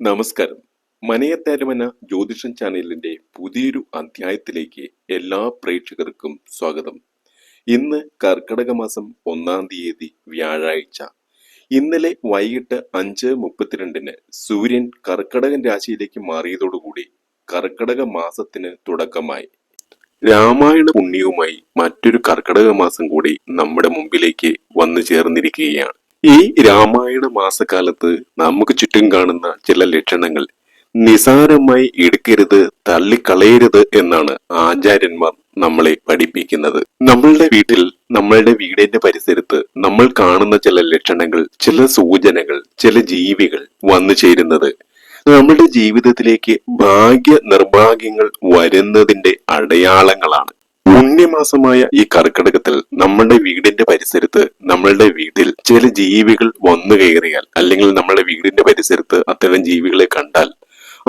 നമസ്കാരം. മനയത്താരമന ജ്യോതിഷൻ ചാനലിന്റെ പുതിയൊരു അധ്യായത്തിലേക്ക് എല്ലാ പ്രേക്ഷകർക്കും സ്വാഗതം. ഇന്ന് കർക്കടക മാസം ഒന്നാം തീയതി വ്യാഴാഴ്ച. ഇന്നലെ വൈകിട്ട് അഞ്ച് മുപ്പത്തിരണ്ടിന് സൂര്യൻ കർക്കടകൻ രാശിയിലേക്ക് മാറിയതോടുകൂടി കർക്കടക മാസത്തിന് തുടക്കമായി. രാമായണ പുണ്യവുമായി മറ്റൊരു കർക്കടക മാസം കൂടി നമ്മുടെ മുമ്പിലേക്ക് വന്നു ചേർന്നിരിക്കുകയാണ്. ഈ രാമായണ മാസക്കാലത്ത് നമുക്ക് ചുറ്റും കാണുന്ന ചില ലക്ഷണങ്ങൾ. നിസാരമായി എടുക്കരുത് തള്ളിക്കളയരുത് എന്നാണ് ആചാര്യന്മാർ നമ്മളെ പഠിപ്പിക്കുന്നത്. നമ്മളുടെ വീട്ടിൽ നമ്മളുടെ വീടിന്റെ പരിസരത്ത് നമ്മൾ കാണുന്ന ചില ലക്ഷണങ്ങൾ ചില സൂചനകൾ ചില ജീവികൾ വന്നു ചേരുന്നത്. നമ്മുടെ ജീവിതത്തിലേക്ക് ഭാഗ്യ നിർഭാഗ്യങ്ങൾ വരുന്നതിന്റെ അടയാളങ്ങളാണ്. പുണ്യമാസമായ ഈ കർക്കിടകത്തിൽ നമ്മുടെ വീടിന്റെ പരിസരത്ത് നമ്മളുടെ വീട്ടിൽ ചില ജീവികൾ വന്നു കയറിയാൽ അല്ലെങ്കിൽ നമ്മുടെ വീടിന്റെ പരിസരത്ത് അത്തരം ജീവികളെ കണ്ടാൽ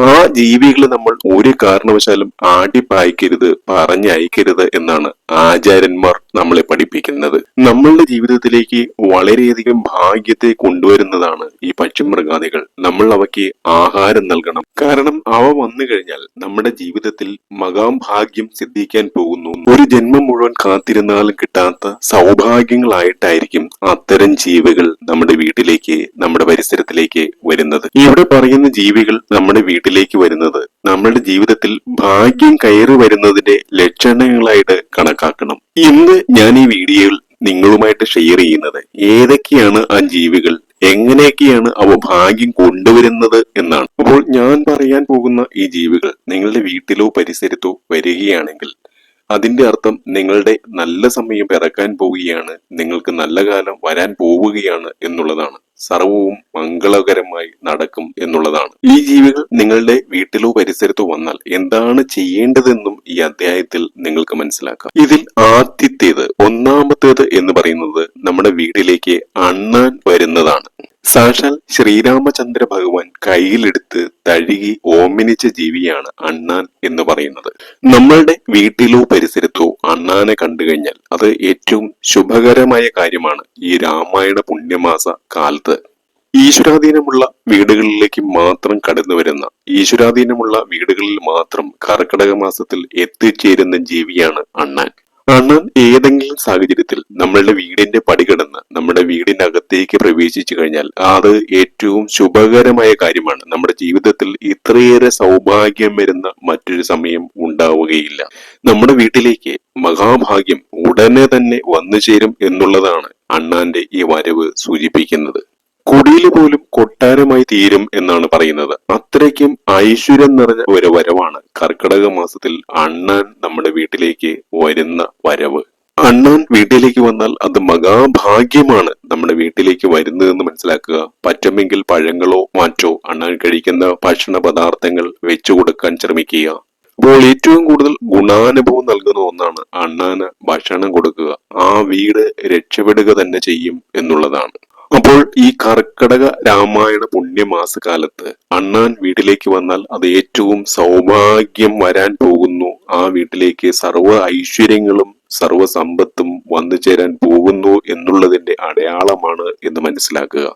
ആ ജീവികളെ നമ്മൾ ഒരു കാരണവശാലും ആടിപ്പായ്ക്കരുത് പറഞ്ഞയക്കരുത് എന്നാണ് ആചാര്യന്മാർ നമ്മളെ പഠിപ്പിക്കുന്നത്. നമ്മളുടെ ജീവിതത്തിലേക്ക് വളരെയധികം ഭാഗ്യത്തെ കൊണ്ടുവരുന്നതാണ് ഈ പക്ഷിമൃഗാദികൾ. നമ്മൾ അവയ്ക്ക് ആഹാരം നൽകണം. കാരണം അവ വന്നു കഴിഞ്ഞാൽ നമ്മുടെ ജീവിതത്തിൽ മകാം ഭാഗ്യം സിദ്ധിക്കാൻ പോകുന്നു. ഒരു ജന്മം മുഴുവൻ കാത്തിരുന്നാലും കിട്ടാത്ത സൗഭാഗ്യങ്ങളായിട്ടായിരിക്കും അത്തരം ജീവികൾ നമ്മുടെ വീട്ടിലേക്ക് നമ്മുടെ പരിസരത്തിലേക്ക് വരുന്നത്. ഇവിടെ പറയുന്ന ജീവികൾ നമ്മുടെ വീട്ടിലേക്ക് വരുന്നത് നമ്മുടെ ജീവിതത്തിൽ ഭാഗ്യം കയറി വരുന്നതിന്റെ ലക്ഷണങ്ങളായിട്ട് കണക്കാക്കണം. ഇന്ന് ഞാൻ ഈ വീഡിയോയിൽ നിങ്ങളുമായിട്ട് ഷെയർ ചെയ്യുന്നത് ഏതൊക്കെയാണ് ആ ജീവികൾ? എങ്ങനെയൊക്കെയാണ് അവ ഭാഗ്യം കൊണ്ടുവരുന്നത് എന്നാണ്. അപ്പോൾ ഞാൻ പറയാൻ പോകുന്ന ഈ ജീവികൾ നിങ്ങളുടെ വീട്ടിലോ പരിസരത്തോ വരികയാണെങ്കിൽ അതിന്റെ അർത്ഥം നിങ്ങളുടെ നല്ല സമയം പിറക്കാൻ പോവുകയാണ് നിങ്ങൾക്ക് നല്ല കാലം വരാൻ പോവുകയാണ് എന്നുള്ളതാണ്. സർവവും മംഗളകരമായി നടക്കും എന്നുള്ളതാണ്. ഈ ജീവികൾ നിങ്ങളുടെ വീട്ടിലോ പരിസരത്തോ വന്നാൽ എന്താണ് ചെയ്യേണ്ടതെന്നും ഈ അധ്യായത്തിൽ നിങ്ങൾക്ക് മനസ്സിലാക്കാം. ഇതിൽ ആദ്യത്തേത് ഒന്നാമത്തേത് എന്ന് പറയുന്നത് നമ്മുടെ വീട്ടിലേക്ക് അണ്ണാൻ വരുന്നതാണ്. സാക്ഷാൽ ശ്രീരാമചന്ദ്ര ഭഗവാൻ കയ്യിലെടുത്ത് തഴുകി ഓമനിച്ച ജീവിയാണ് അണ്ണാൻ എന്ന് പറയുന്നത്. നമ്മളുടെ വീട്ടിലോ പരിസരത്തോ അണ്ണാനെ കണ്ടു കഴിഞ്ഞാൽ അത് ഏറ്റവും ശുഭകരമായ കാര്യമാണ് ഈ രാമായണ പുണ്യമാസ കാലത്ത്. ഈശ്വരാധീനമുള്ള വീടുകളിലേക്ക് മാത്രം കടന്നു വരുന്ന ഈശ്വരാധീനമുള്ള വീടുകളിൽ മാത്രം കർക്കിടക മാസത്തിൽ എത്തിച്ചേരുന്ന ജീവിയാണ് അണ്ണാൻ. അണ്ണാൻ ഏതെങ്കിലും സാഹചര്യത്തിൽ നമ്മളുടെ വീടിന്റെ പടി കടന്ന് നമ്മുടെ വീടിനകത്തേക്ക് പ്രവേശിച്ചു കഴിഞ്ഞാൽ അത് ഏറ്റവും ശുഭകരമായ കാര്യമാണ്. നമ്മുടെ ജീവിതത്തിൽ ഇത്രയേറെ സൗഭാഗ്യം വരുന്ന മറ്റൊരു സമയം ഉണ്ടാവുകയില്ല. നമ്മുടെ വീട്ടിലേക്ക് മഹാഭാഗ്യം ഉടനെ തന്നെ വന്നു ചേരും എന്നുള്ളതാണ് അണ്ണാന്റെ ഈ വരവ് സൂചിപ്പിക്കുന്നത്. കുടിയിൽ പോലും കൊട്ടാരമായി തീരും എന്നാണ് പറയുന്നത്. അത്രയ്ക്കും ഐശ്വര്യം നിറഞ്ഞ ഒരു വരവാണ് കർക്കിടക മാസത്തിൽ അണ്ണാൻ നമ്മുടെ വീട്ടിലേക്ക് വരുന്ന വരവ്. അണ്ണാൻ വീട്ടിലേക്ക് വന്നാൽ അത് മഹാഭാഗ്യമാണ് നമ്മുടെ വീട്ടിലേക്ക് വരുന്നതെന്ന് മനസ്സിലാക്കുക. പറ്റുമെങ്കിൽ പഴങ്ങളോ മാറ്റോ അണ്ണാൻ കഴിക്കുന്ന ഭക്ഷണ പദാർത്ഥങ്ങൾ വെച്ചു കൊടുക്കാൻ ശ്രമിക്കുക. അപ്പോൾ ഏറ്റവും കൂടുതൽ ഗുണാനുഭവം നൽകുന്ന ഒന്നാണ് അണ്ണാന് ഭക്ഷണം കൊടുക്കുക. ആ വീട് രക്ഷപ്പെടുക തന്നെ ചെയ്യും എന്നുള്ളതാണ്. അപ്പോൾ ഈ കർക്കടക രാമായണ പുണ്യമാസ കാലത്ത് അണ്ണാൻ വീട്ടിലേക്ക് വന്നാൽ അത് ഏറ്റവും സൗഭാഗ്യം വരാൻ പോകുന്നു. ആ വീട്ടിലേക്ക് സർവ ഐശ്വര്യങ്ങളും സർവ സമ്പത്തും വന്നു ചേരാൻ പോകുന്നു എന്നുള്ളതിന്റെ അടയാളമാണ് എന്ന് മനസ്സിലാക്കുക.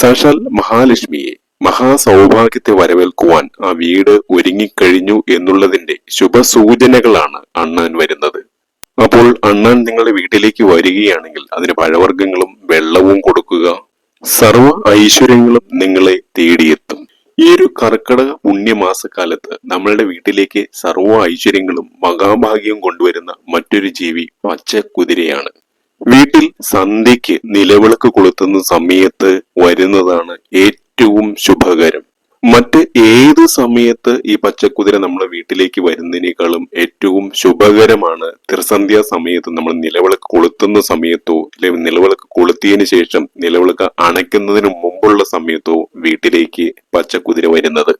സാക്ഷാൽ മഹാലക്ഷ്മിയെ മഹാസൗഭാഗ്യത്തെ വരവേൽക്കുവാൻ ആ വീട് ഒരുങ്ങിക്കഴിഞ്ഞു എന്നുള്ളതിന്റെ ശുഭസൂചനകളാണ് അണ്ണാൻ വരുന്നത്. അപ്പോൾ അണ്ണാൻ നിങ്ങളുടെ വീട്ടിലേക്ക് വരികയാണെങ്കിൽ അതിന് പഴവർഗങ്ങളും വെള്ളവും കൊടുക്കുക. സർവ ഐശ്വര്യങ്ങളും നിങ്ങളെ തേടിയെത്തും. ഈ ഒരു കർക്കിടക പുണ്യമാസക്കാലത്ത് നമ്മളുടെ വീട്ടിലേക്ക് സർവ ഐശ്വര്യങ്ങളും മഹാഭാഗ്യവും കൊണ്ടുവരുന്ന മറ്റൊരു ജീവി പച്ച കുതിരയാണ് വീട്ടിൽ സന്ധ്യയ്ക്ക് നിലവിളക്ക് കൊളുത്തുന്ന സമയത്ത് വരുന്നതാണ് ഏറ്റവും ശുഭകരം. മറ്റ് ഏത് സമയത്ത് ഈ പച്ചക്കുതിര നമ്മുടെ വീട്ടിലേക്ക് വരുന്നതിനേക്കാളും ഏറ്റവും ശുഭകരമാണ് തിരസന്ധ്യ സമയത്ത് നമ്മൾ നിലവിളക്ക് കൊളുത്തുന്ന സമയത്തോ അല്ലെങ്കിൽ നിലവിളക്ക് കൊളുത്തിയതിനു ശേഷം നിലവിളക്ക് അണയ്ക്കുന്നതിന് മുമ്പുള്ള സമയത്തോ വീട്ടിലേക്ക് പച്ചക്കുതിര വരുന്നത്.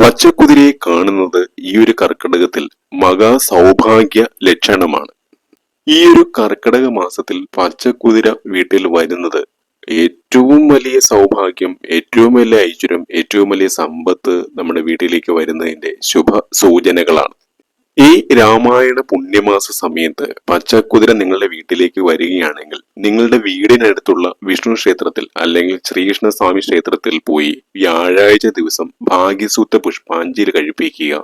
പച്ചക്കുതിരയെ കാണുന്നത് ഈ ഒരു കർക്കിടകത്തിൽ മഹാ സൗഭാഗ്യ ലക്ഷണമാണ്. ഈ ഒരു കർക്കിടക മാസത്തിൽ പച്ചക്കുതിര വീട്ടിൽ വരുന്നത് ഏറ്റവും വലിയ സൗഭാഗ്യം ഏറ്റവും വലിയ ഐശ്വര്യം ഏറ്റവും വലിയ സമ്പത്ത് നമ്മുടെ വീട്ടിലേക്ക് വരുന്നതിന്റെ ശുഭ സൂചനകളാണ്. ഈ രാമായണ പുണ്യമാസ സമയത്ത് പച്ചക്കുതിര നിങ്ങളുടെ വീട്ടിലേക്ക് വരികയാണെങ്കിൽ നിങ്ങളുടെ വീടിനടുത്തുള്ള വിഷ്ണു ക്ഷേത്രത്തിൽ അല്ലെങ്കിൽ ശ്രീകൃഷ്ണസ്വാമി ക്ഷേത്രത്തിൽ പോയി വ്യാഴാഴ്ച ദിവസം ഭാഗ്യസൂത്ര പുഷ്പാഞ്ജലി കഴിപ്പിക്കുക.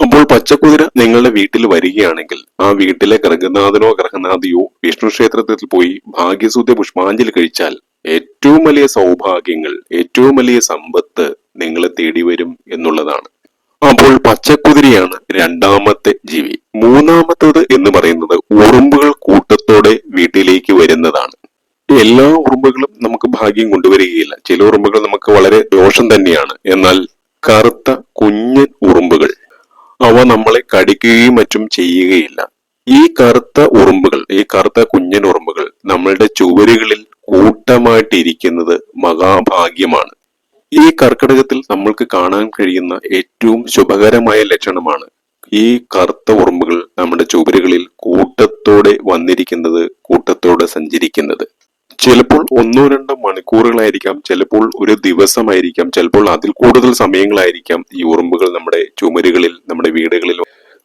അപ്പോൾ പച്ചക്കുതിര നിങ്ങളുടെ വീട്ടിൽ വരികയാണെങ്കിൽ ആ വീട്ടിലെ ഗ്രഹനാഥനോ ഗ്രഹനാഥിയോ വിഷ്ണു ക്ഷേത്രത്തിൽ പോയി ഭാഗ്യസൂത്യ പുഷ്പാഞ്ജലി കഴിച്ചാൽ ഏറ്റവും വലിയ സൗഭാഗ്യങ്ങൾ ഏറ്റവും വലിയ സമ്പത്ത് നിങ്ങളെ തേടി വരും എന്നുള്ളതാണ്. അപ്പോൾ പച്ചക്കുതിരിയാണ് രണ്ടാമത്തെ ജീവി. മൂന്നാമത്തത് എന്ന് പറയുന്നത് ഉറുമ്പുകൾ കൂട്ടത്തോടെ വീട്ടിലേക്ക് വരുന്നതാണ്. എല്ലാ ഉറുമ്പുകളും നമുക്ക് ഭാഗ്യം കൊണ്ടുവരികയില്ല. ചില ഉറുമ്പുകൾ നമുക്ക് വളരെ ദോഷം തന്നെയാണ്. എന്നാൽ കറുത്ത കുഞ്ഞൻ ഉറുമ്പുകൾ അവ നമ്മളെ കടിക്കുകയും മറ്റും ചെയ്യുകയില്ല. ഈ കറുത്ത ഉറുമ്പുകൾ ഈ കറുത്ത കുഞ്ഞൻ ഉറുമ്പുകൾ നമ്മളുടെ ചുവരുകളിൽ കൂട്ടമായിട്ടിരിക്കുന്നത് മഹാഭാഗ്യമാണ്. ഈ കർക്കിടകത്തിൽ നമ്മൾക്ക് കാണാൻ കഴിയുന്ന ഏറ്റവും ശുഭകരമായ ലക്ഷണമാണ് ഈ കറുത്ത ഉറുമ്പുകൾ നമ്മുടെ ചുവരുകളിൽ കൂട്ടത്തോടെ വന്നിരിക്കുന്നത് കൂട്ടത്തോടെ സഞ്ചരിക്കുന്നത്. ചിലപ്പോൾ ഒന്നോ രണ്ടോ മണിക്കൂറുകളായിരിക്കാം ചിലപ്പോൾ ഒരു ദിവസമായിരിക്കാം ചിലപ്പോൾ അതിൽ കൂടുതൽ സമയങ്ങളായിരിക്കാം ഈ ഉറുമ്പുകൾ നമ്മുടെ ചുമരുകളിൽ നമ്മുടെ വീടുകളിൽ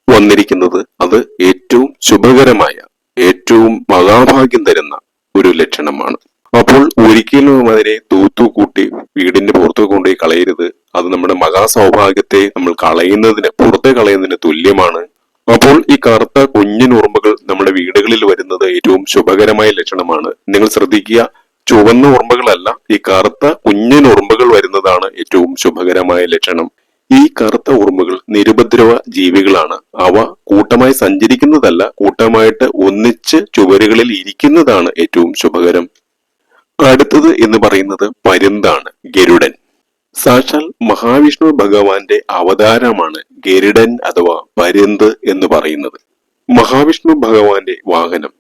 വന്നിരിക്കുന്നത്. അത് ഏറ്റവും ശുഭകരമായ ഏറ്റവും മഹാഭാഗ്യം തരുന്ന ഒരു ലക്ഷണമാണ്. അപ്പോൾ ഒരിക്കലും അതിനെ തൂത്തു കൂട്ടി വീടിന്റെ പുറത്തു കൊണ്ടുപോയി കളയരുത്. അത് നമ്മുടെ മഹാസൗഭാഗ്യത്തെ നമ്മൾ കളയുന്നതിന് പുറത്തെ കളയുന്നതിന് തുല്യമാണ്. അപ്പോൾ ഈ കറുത്ത കുഞ്ഞു നുറുമ്പുകൾ നമ്മുടെ വീടുകളിൽ വരുന്നത് ഏറ്റവും ശുഭകരമായ ലക്ഷണമാണ്. നിങ്ങൾ ശ്രദ്ധിക്കുക ചുവന്ന ഉറുമ്പുകളല്ല ഈ കറുത്ത കുഞ്ഞു നുറുമ്പുകൾ വരുന്നതാണ് ഏറ്റവും ശുഭകരമായ ലക്ഷണം. ഈ കറുത്ത ഉറുമ്പുകൾ നിരുപദ്രവ ജീവികളാണ്. അവ കൂട്ടമായി സഞ്ചരിക്കുന്നതല്ല കൂട്ടമായിട്ട് ഒന്നിച്ച് ചുവരുകളിൽ ഇരിക്കുന്നതാണ് ഏറ്റവും ശുഭകരം. അടുത്തത് എന്ന് പറയുന്നത് പരുന്താണ് ഗരുഡൻ. സാക്ഷാൽ മഹാവിഷ്ണു ഭഗവാന്റെ അവതാരമാണ് ഗരുഡൻ അഥവാ പരുന്ത് എന്ന് പറയുന്നത്. മഹാവിഷ്ണു ഭഗവാന്റെ വാഹനം.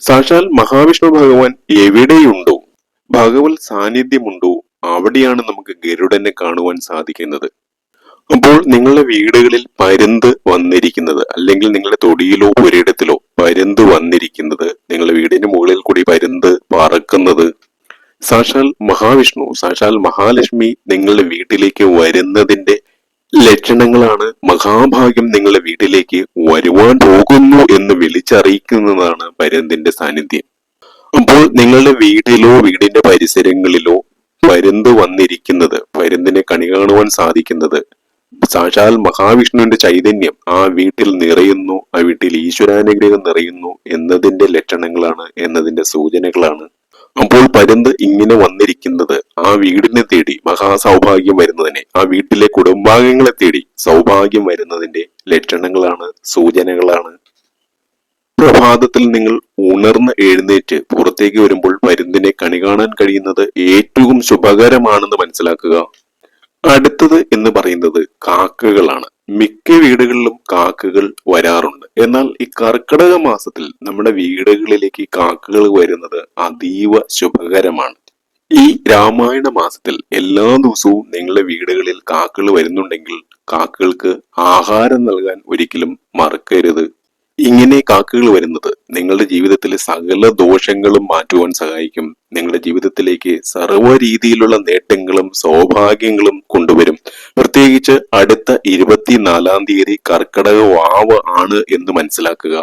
സാക്ഷാൽ മഹാവിഷ്ണു ഭഗവാൻ എവിടെയുണ്ടോ ഭഗവത് സാന്നിധ്യമുണ്ടോ അവിടെയാണ് നമുക്ക് ഗരുഡനെ കാണുവാൻ സാധിക്കുന്നത്. അപ്പോൾ നിങ്ങളുടെ വീടുകളിൽ പരുന്ത് വന്നിരിക്കുന്നത് അല്ലെങ്കിൽ നിങ്ങളുടെ തൊടിയിലോ ഒരിടത്തിലോ പരുന്ത് വന്നിരിക്കുന്നത് നിങ്ങളുടെ വീടിന് മുകളിൽ കൂടി പരുന്ത് പറക്കുന്നത് സാക്ഷാൽ മഹാവിഷ്ണു സാക്ഷാൽ മഹാലക്ഷ്മി നിങ്ങളുടെ വീട്ടിലേക്ക് വരുന്നതിന്റെ ലക്ഷണങ്ങളാണ്. മഹാഭാഗ്യം നിങ്ങളുടെ വീട്ടിലേക്ക് വരുവാൻ പോകുന്നു എന്ന് വിളിച്ചറിയിക്കുന്നതാണ് പരുന്തിന്റെ സാന്നിധ്യം. അപ്പോൾ നിങ്ങളുടെ വീട്ടിലോ വീടിന്റെ പരിസരങ്ങളിലോ പരുന്ത് വന്നിരിക്കുന്നത് പരുന്തിനെ കണി കാണുവാൻ സാധിക്കുന്നത് സാക്ഷാൽ മഹാവിഷ്ണുവിന്റെ ചൈതന്യം ആ വീട്ടിൽ നിറയുന്നു ആ വീട്ടിൽ ഈശ്വരാനുഗ്രഹം നിറയുന്നു എന്നതിന്റെ ലക്ഷണങ്ങളാണ് എന്നതിന്റെ സൂചനകളാണ് അപ്പോൾ പരുന്ത് ഇങ്ങനെ വന്നിരിക്കുന്നത് ആ വീടിനെ തേടി മഹാസൗഭാഗ്യം വരുന്നതിനെ ആ വീട്ടിലെ കുടുംബാംഗങ്ങളെ തേടി സൗഭാഗ്യം വരുന്നതിന്റെ ലക്ഷണങ്ങളാണ് സൂചനകളാണ്. പ്രഭാതത്തിൽ നിങ്ങൾ ഉണർന്ന് എഴുന്നേറ്റ് പുറത്തേക്ക് വരുമ്പോൾ പരുന്തിനെ കണി കാണാൻ കഴിയുന്നത് ഏറ്റവും ശുഭകരമാണെന്ന് മനസ്സിലാക്കുക. അടുത്തത് എന്ന് പറയുന്നത് കാക്കകളാണ്. മിക്ക വീടുകളിലും കാക്കകൾ വരാറുണ്ട്. എന്നാൽ ഈ കർക്കിടക മാസത്തിൽ നമ്മുടെ വീടുകളിലേക്ക് കാക്കകൾ വരുന്നത് അതീവ ശുഭകരമാണ്. ഈ രാമായണ മാസത്തിൽ എല്ലാ ദിവസവും നിങ്ങളുടെ വീടുകളിൽ കാക്കകൾ വരുന്നുണ്ടെങ്കിൽ കാക്കകൾക്ക് ആഹാരം നൽകാൻ ഒരിക്കലും മറക്കരുത്. ഇങ്ങനെ കാക്കകൾ വരുന്നത് നിങ്ങളുടെ ജീവിതത്തിലെ സകല ദോഷങ്ങളും മാറ്റുവാൻ സഹായിക്കും. നിങ്ങളുടെ ജീവിതത്തിലേക്ക് സർവ രീതിയിലുള്ള നേട്ടങ്ങളും സൗഭാഗ്യങ്ങളും കൊണ്ടുവരും. പ്രത്യേകിച്ച് അടുത്ത ഇരുപത്തിനാലാം തീയതി കർക്കിടക വാവ് ആണ് എന്ന് മനസ്സിലാക്കുക.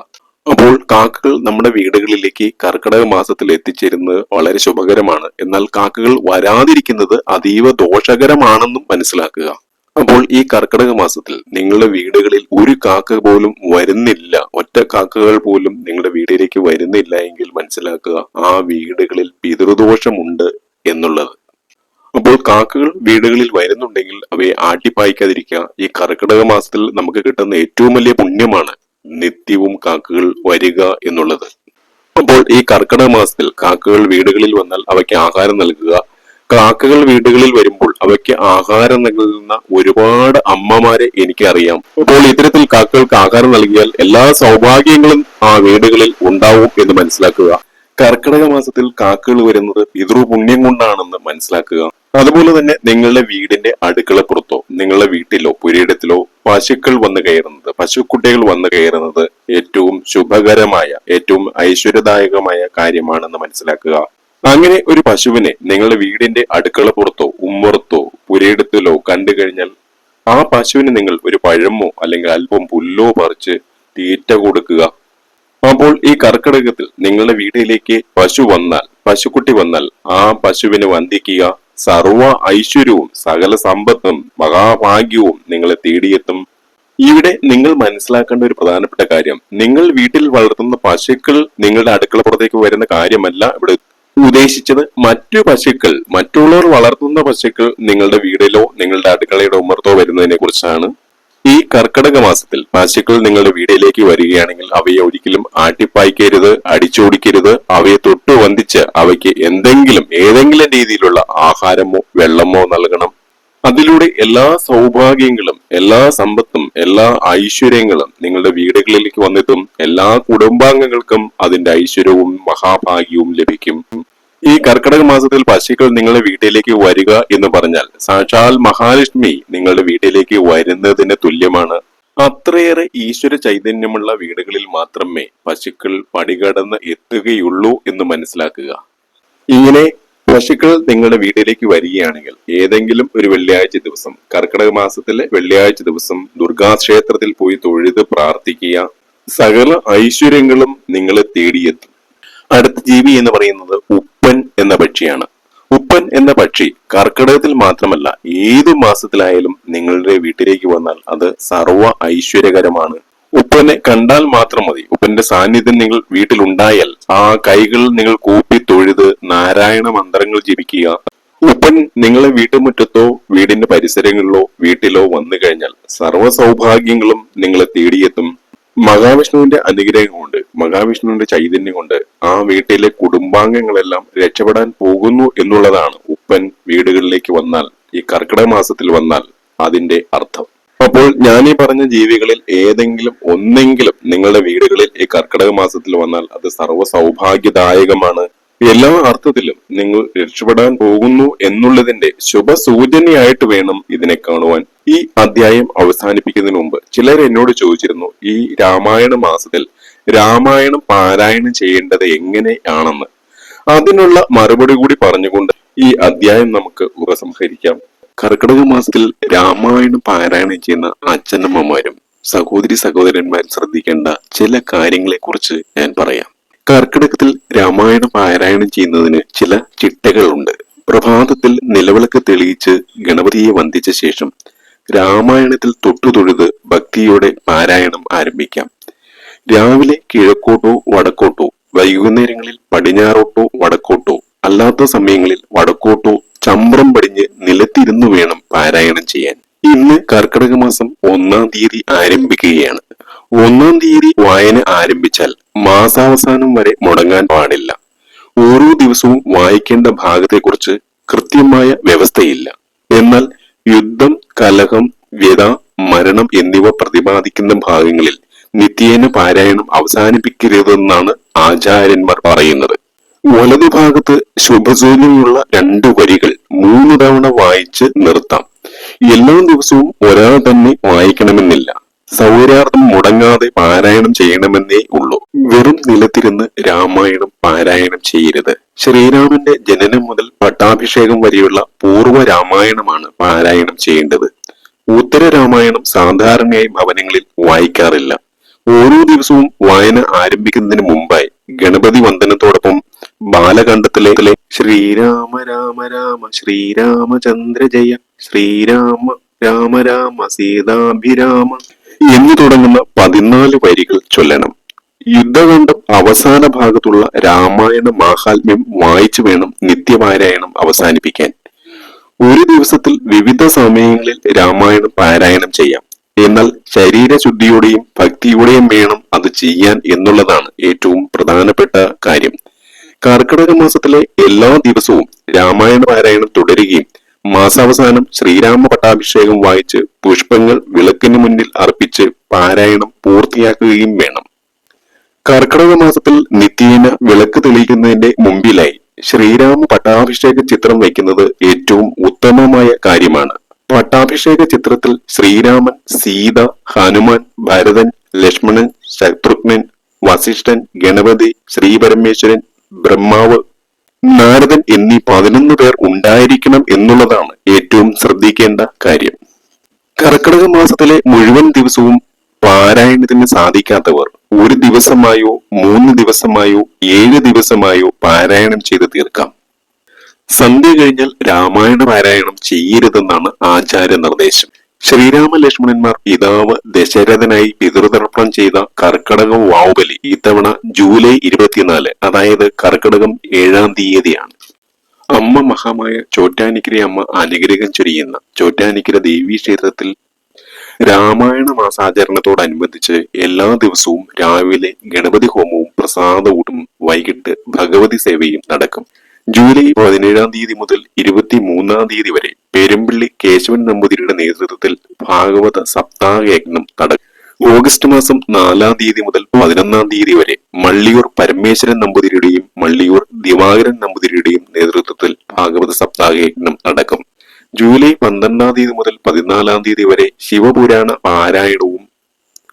അപ്പോൾ കാക്കകൾ നമ്മുടെ വീടുകളിലേക്ക് കർക്കിടക മാസത്തിൽ എത്തിച്ചേരുന്നത് വളരെ ശുഭകരമാണ്. എന്നാൽ കാക്കകൾ വരാതിരിക്കുന്നത് അതീവ ദോഷകരമാണെന്നും മനസ്സിലാക്കുക. അപ്പോൾ ഈ കർക്കിടക മാസത്തിൽ നിങ്ങളുടെ വീടുകളിൽ ഒരു കാക്ക പോലും വരുന്നില്ല. ഒറ്റ കാക്കകൾ പോലും നിങ്ങളുടെ വീടിലേക്ക് വരുന്നില്ല എങ്കിൽ മനസ്സിലാക്കുക ആ വീടുകളിൽ പിതൃദോഷമുണ്ട് എന്നുള്ളത്. അപ്പോൾ കാക്കകൾ വീടുകളിൽ വരുന്നുണ്ടെങ്കിൽ അവയെ ആട്ടിപ്പായിക്കാതിരിക്കുക. ഈ കർക്കിടക മാസത്തിൽ നമുക്ക് കിട്ടുന്ന ഏറ്റവും വലിയ പുണ്യമാണ് നിത്യവും കാക്കകൾ വരിക എന്നുള്ളത്. അപ്പോൾ ഈ കർക്കിടക മാസത്തിൽ കാക്കകൾ വീടുകളിൽ വന്നാൽ അവയ്ക്ക് ആഹാരം നൽകുക കാക്കകൾ വീടുകളിൽ വരുമ്പോൾ അവയ്ക്ക് ആഹാരം നൽകുന്ന ഒരുപാട് അമ്മമാരെ എനിക്കറിയാം. അപ്പോൾ ഇത്തരത്തിൽ കാക്കകൾക്ക് ആഹാരം നൽകിയാൽ എല്ലാ സൗഭാഗ്യങ്ങളും ആ വീടുകളിൽ ഉണ്ടാവും എന്ന് മനസ്സിലാക്കുക. കർക്കിടക മാസത്തിൽ കാക്കകൾ വരുന്നത് പിതൃപുണ്യം കൊണ്ടാണെന്ന് മനസ്സിലാക്കുക. അതുപോലെ തന്നെ നിങ്ങളുടെ വീടിന്റെ അടുക്കളപ്പുറത്തോ നിങ്ങളുടെ വീട്ടിലോ പുരയിടത്തിലോ പശുക്കൾ വന്നു കയറുന്നത് പശുക്കുട്ടികൾ വന്നു കയറുന്നത് ഏറ്റവും ശുഭകരമായ ഏറ്റവും ഐശ്വര്യദായകമായ കാര്യമാണെന്ന് മനസ്സിലാക്കുക. അങ്ങനെ ഒരു പശുവിനെ നിങ്ങളുടെ വീടിന്റെ അടുക്കള പുറത്തോ ഉമ്മറത്തോ പുരയിടത്തിലോ കണ്ടു കഴിഞ്ഞാൽ ആ പശുവിന് നിങ്ങൾ ഒരു പഴമോ അല്ലെങ്കിൽ അല്പം പുല്ലോ പറിച്ച് തീറ്റ കൊടുക്കുക. അപ്പോൾ ഈ കർക്കിടകത്തിൽ നിങ്ങളുടെ വീട്ടിലേക്ക് പശു വന്നാൽ പശുക്കുട്ടി വന്നാൽ ആ പശുവിനെ വന്ദിക്കുക. സർവ ഐശ്വര്യവും സകല സമ്പത്തും മഹാഭാഗ്യവും നിങ്ങളെ തേടിയെത്തും. ഇവിടെ നിങ്ങൾ മനസ്സിലാക്കേണ്ട ഒരു പ്രധാനപ്പെട്ട കാര്യം നിങ്ങൾ വീട്ടിൽ വളർത്തുന്ന പശുക്കൾ നിങ്ങളുടെ അടുക്കള പുറത്തേക്ക് വരുന്ന കാര്യമല്ല ഇവിടെ ഉദ്ദേശിച്ചത് മറ്റു പശുക്കൾ മറ്റുള്ളവർ വളർത്തുന്ന പശുക്കൾ നിങ്ങളുടെ വീടിലോ നിങ്ങളുടെ അടുക്കളയുടെ ഉമ്മർത്തോ വരുന്നതിനെ കുറിച്ചാണ് ഈ കർക്കിടക മാസത്തിൽ പശുക്കൾ നിങ്ങളുടെ വീടിലേക്ക് വരികയാണെങ്കിൽ അവയെ ഒരിക്കലും ആട്ടിപ്പായ്ക്കരുത് അടിച്ചോടിക്കരുത്. അവയെ തൊട്ടു വന്ദിച്ച് അവയ്ക്ക് എന്തെങ്കിലും ഏതെങ്കിലും രീതിയിലുള്ള ആഹാരമോ വെള്ളമോ നൽകണം. അതിലൂടെ എല്ലാ സൗഭാഗ്യങ്ങളും എല്ലാ സമ്പത്തും എല്ലാ ഐശ്വര്യങ്ങളും നിങ്ങളുടെ വീടുകളിലേക്ക് വന്നെത്തും. എല്ലാ കുടുംബാംഗങ്ങൾക്കും അതിന്റെ ഐശ്വര്യവും മഹാഭാഗ്യവും ലഭിക്കും. ഈ കർക്കിടക മാസത്തിൽ പശുക്കൾ നിങ്ങളുടെ വീട്ടിലേക്ക് വരിക എന്ന് പറഞ്ഞാൽ സാക്ഷാൽ മഹാലക്ഷ്മി നിങ്ങളുടെ വീട്ടിലേക്ക് വരുന്നതിന് തുല്യമാണ്. അത്രയേറെ ഈശ്വര ചൈതന്യമുള്ള വീടുകളിൽ മാത്രമേ പശുക്കൾ പടികടന്ന് എത്തുകയുള്ളൂ എന്ന് മനസ്സിലാക്കുക. ഇങ്ങനെ പശുക്കൾ നിങ്ങളുടെ വീട്ടിലേക്ക് വരികയാണെങ്കിൽ ഏതെങ്കിലും ഒരു വെള്ളിയാഴ്ച ദിവസം കർക്കിടക മാസത്തിലെ വെള്ളിയാഴ്ച ദിവസം ദുർഗാക്ഷേത്രത്തിൽ പോയി തൊഴുത് പ്രാർത്ഥിക്കുക. സകല ഐശ്വര്യങ്ങളും നിങ്ങളെ തേടിയെത്തും. അടുത്ത ജീവി എന്ന് പറയുന്നത് ഉപ്പൻ എന്ന പക്ഷിയാണ്. ഉപ്പൻ എന്ന പക്ഷി കർക്കിടകത്തിൽ മാത്രമല്ല ഏതു മാസത്തിലായാലും നിങ്ങളുടെ വീട്ടിലേക്ക് വന്നാൽ അത് സർവ ഐശ്വര്യകരമാണ്. ഉപ്പനെ കണ്ടാൽ മാത്രം മതി. ഉപ്പന്റെ സാന്നിധ്യം നിങ്ങൾ വീട്ടിലുണ്ടായാൽ ആ കൈകൾ നിങ്ങൾ കൂപ്പി തൊഴുത് നാരായണ മന്ത്രങ്ങൾ ജപിക്കുക. ഉപ്പൻ നിങ്ങളെ വീട്ടുമുറ്റത്തോ വീടിന്റെ പരിസരങ്ങളിലോ വീട്ടിലോ വന്നു കഴിഞ്ഞാൽ സർവ സൗഭാഗ്യങ്ങളും നിങ്ങളെ തേടിയെത്തും. മഹാവിഷ്ണുവിന്റെ അനുഗ്രഹം കൊണ്ട് മഹാവിഷ്ണുവിന്റെ ചൈതന്യം കൊണ്ട് ആ വീട്ടിലെ കുടുംബാംഗങ്ങളെല്ലാം രക്ഷപ്പെടാൻ പോകുന്നു എന്നുള്ളതാണ് ഉപ്പൻ വീടുകളിലേക്ക് വന്നാൽ ഈ കർക്കിടക മാസത്തിൽ വന്നാൽ അതിന്റെ അർത്ഥം. അപ്പോൾ ഞാൻ ഈ പറഞ്ഞ ജീവികളിൽ ഏതെങ്കിലും ഒന്നെങ്കിലും നിങ്ങളുടെ വീടുകളിൽ ഈ കർക്കിടക മാസത്തിൽ വന്നാൽ അത് സർവ സൗഭാഗ്യദായകമാണ് എല്ലാ അർത്ഥത്തിലും നിങ്ങൾ രക്ഷപ്പെടാൻ പോകുന്നു എന്നുള്ളതിന്റെ ശുഭസൂചനയായിട്ട് വേണം ഇതിനെ കാണുവാൻ. ഈ അധ്യായം അവസാനിപ്പിക്കുന്നതിന് മുമ്പ് ചിലർ എന്നോട് ചോദിച്ചിരുന്നു ഈ രാമായണ മാസത്തിൽ രാമായണം പാരായണം ചെയ്യേണ്ടത് എങ്ങനെയാണെന്ന്? അതിനുള്ള മറുപടി കൂടി പറഞ്ഞുകൊണ്ട് ഈ അധ്യായം നമുക്ക് ഉപസംഹരിക്കാം. കർക്കിടക മാസത്തിൽ രാമായണം പാരായണം ചെയ്യുന്ന അച്ഛനമ്മമാരും സഹോദരി സഹോദരന്മാരും ശ്രദ്ധിക്കേണ്ട ചില കാര്യങ്ങളെ കുറിച്ച് ഞാൻ പറയാം. കർക്കിടകത്തിൽ രാമായണം പാരായണം ചെയ്യുന്നതിന് ചില ചിട്ടകളുണ്ട്. പ്രഭാതത്തിൽ നിലവിളക്ക് തെളിയിച്ച് ഗണപതിയെ വന്ദിച്ച ശേഷം രാമായണത്തിൽ തൊട്ടുതൊഴുത് ഭക്തിയോടെ പാരായണം ആരംഭിക്കാം. രാവിലെ കിഴക്കോട്ടോ വടക്കോട്ടോ വൈകുന്നേരങ്ങളിൽ പടിഞ്ഞാറോട്ടോ വടക്കോട്ടോ അല്ലാത്ത സമയങ്ങളിൽ വടക്കോട്ടോ ചമ്രം പടിഞ്ഞ് നിലത്തിരുന്നു വേണം പാരായണം ചെയ്യാൻ. ഇന്ന് കർക്കിടക മാസം ഒന്നാം തീയതി ആരംഭിക്കുകയാണ്. ഒന്നാം തീയതി വായന ആരംഭിച്ചാൽ മാസാവസാനം വരെ മുടങ്ങാൻ പാടില്ല. ഓരോ ദിവസവും വായിക്കേണ്ട ഭാഗത്തെക്കുറിച്ച് കൃത്യമായ വ്യവസ്ഥയില്ല. എന്നാൽ യുദ്ധം കലഹം വ്യത മരണം എന്നിവ പ്രതിപാദിക്കുന്ന ഭാഗങ്ങളിൽ നിത്യേന പാരായണം അവസാനിപ്പിക്കരുതെന്നാണ് ആചാര്യന്മാർ പറയുന്നത്. വലതുഭാഗത്ത് ശുഭസൂചനയുള്ള രണ്ടു വരികൾ മൂന്ന് തവണ വായിച്ച് നിർത്താം. എല്ലാ ദിവസവും ഒരാൾ തന്നെ വായിക്കണമെന്നില്ല. സൗരാർത്ഥം മുടങ്ങാതെ പാരായണം ചെയ്യണമെന്നേ ഉള്ളൂ. വെറും നിലത്തിരുന്ന് രാമായണം പാരായണം ചെയ്യരുത്. ശ്രീരാമന്റെ ജനനം മുതൽ പട്ടാഭിഷേകം വരെയുള്ള പൂർവ രാമായണമാണ് പാരായണം ചെയ്യേണ്ടത്. ഉത്തര രാമായണം സാധാരണയായി ഭവനങ്ങളിൽ വായിക്കാറില്ല. ഓരോ ദിവസവും വായന ആരംഭിക്കുന്നതിന് മുമ്പായി ഗണപതി വന്ദനത്തോടൊപ്പം ബാലകണ്ഠത്തിലെ ശ്രീരാമ രാമ രാമ ശ്രീരാമചന്ദ്ര ജയ ശ്രീരാമ രാമ രാമ സീതാഭിരാമ എന്ന് തുടങ്ങുന്ന പതിനാല് വരികൾ ചൊല്ലണം. യുദ്ധകാന്ഡം അവസാന ഭാഗത്തുള്ള രാമായണ മാഹാത്മ്യം വായിച്ചു വേണം നിത്യപാരായണം അവസാനിപ്പിക്കാൻ. ഒരു ദിവസത്തിൽ വിവിധ സമയങ്ങളിൽ രാമായണം പാരായണം ചെയ്യാം. എന്നാൽ ശരീരശുദ്ധിയോടെയും ഭക്തിയോടെയും വേണം അത് ചെയ്യാൻ എന്നുള്ളതാണ് ഏറ്റവും പ്രധാനപ്പെട്ട കാര്യം. കർക്കിടക മാസത്തിലെ എല്ലാ ദിവസവും രാമായണ പാരായണം തുടരുകയും മാസാവസാനം ശ്രീരാമ പട്ടാഭിഷേകം വായിച്ച് പുഷ്പങ്ങൾ വിളക്കിന് മുന്നിൽ അർപ്പിച്ച് പാരായണം പൂർത്തിയാക്കുകയും വേണം. കർക്കിടക മാസത്തിൽ നിത്യേന വിളക്ക് തെളിയിക്കുന്നതിന്റെ മുമ്പിലായി ശ്രീരാമ പട്ടാഭിഷേക ചിത്രം വയ്ക്കുന്നത് ഏറ്റവും ഉത്തമമായ കാര്യമാണ്. പട്ടാഭിഷേക ചിത്രത്തിൽ ശ്രീരാമൻ സീത ഹനുമാൻ ഭരതൻ ലക്ഷ്മണൻ ശത്രുഘ്നൻ വസിഷ്ഠൻ ഗണപതി ശ്രീപരമേശ്വരൻ ബ്രഹ്മാവ് നാരദൻ എന്നീ പതിനൊന്ന് പേർ ഉണ്ടായിരിക്കണം എന്നുള്ളതാണ് ഏറ്റവും ശ്രദ്ധിക്കേണ്ട കാര്യം. കർക്കിടക മാസത്തിലെ മുഴുവൻ ദിവസവും പാരായണത്തിന് സാധിക്കാത്തവർ ഒരു ദിവസമായോ മൂന്ന് ദിവസമായോ ഏഴ് ദിവസമായോ പാരായണം ചെയ്ത് തീർക്കാം. സന്ധ്യ കഴിഞ്ഞാൽ രാമായണ പാരായണം ചെയ്യരുതെന്നാണ് ആചാര്യ നിർദ്ദേശം ശ്രീരാമ ലക്ഷ്മണന്മാർ പിതാവ് ദശരഥനായി പിതൃതർപ്പണം ചെയ്ത കർക്കടകം വാവുബലി ഇത്തവണ ജൂലൈ ഇരുപത്തിനാല് അതായത് കർക്കടകം ഏഴാം തീയതിയാണ്. അമ്മ മഹാമായ ചോറ്റാനിക്കര അമ്മ അനുഗ്രഹം ചൊരിയുന്ന ചോറ്റാനിക്കര ദേവീ ക്ഷേത്രത്തിൽ രാമായണ മാസാചരണത്തോടനുബന്ധിച്ച് എല്ലാ ദിവസവും രാവിലെ ഗണപതി ഹോമവും പ്രസാദവും വൈകിട്ട് ഭഗവതി സേവയും നടക്കും. ജൂലൈ പതിനേഴാം തീയതി മുതൽ ഇരുപത്തി മൂന്നാം തീയതി വരെ പെരുമ്പള്ളി കേശവൻ നമ്പൂതിരിയുടെ നേതൃത്വത്തിൽ ഭാഗവത സപ്താഹ യജ്ഞം നടക്കും ഓഗസ്റ്റ് മാസം നാലാം തീയതി മുതൽ പതിനൊന്നാം തീയതി വരെ മള്ളിയൂർ പരമേശ്വരൻ നമ്പൂതിരിയുടെയും മള്ളിയൂർ ദിവാകരൻ നമ്പൂതിരിയുടെയും നേതൃത്വത്തിൽ ഭാഗവത സപ്താഹ യജ്ഞം നടക്കും. ജൂലൈ പന്ത്രണ്ടാം തീയതി മുതൽ പതിനാലാം തീയതി വരെ ശിവപുരാണ പാരായണവും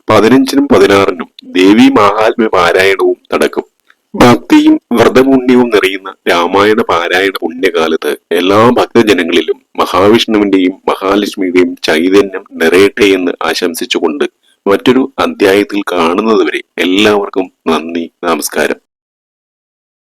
പതിനഞ്ചിനും പതിനാറിനും ദേവി മഹാത്മ്യ പാരായണവും നടക്കും. ഭക്തിയും വ്രതപുണ്യവും നിറയുന്ന രാമായണ പാരായണ പുണ്യകാലത്ത് എല്ലാ ഭക്തജനങ്ങളിലും മഹാവിഷ്ണുവിന്റെയും മഹാലക്ഷ്മിയുടെയും ചൈതന്യം നിറയട്ടെ എന്ന് ആശംസിച്ചുകൊണ്ട് മറ്റൊരു അധ്യായത്തിൽ കാണുന്നതുവരെ എല്ലാവർക്കും നന്ദി നമസ്കാരം.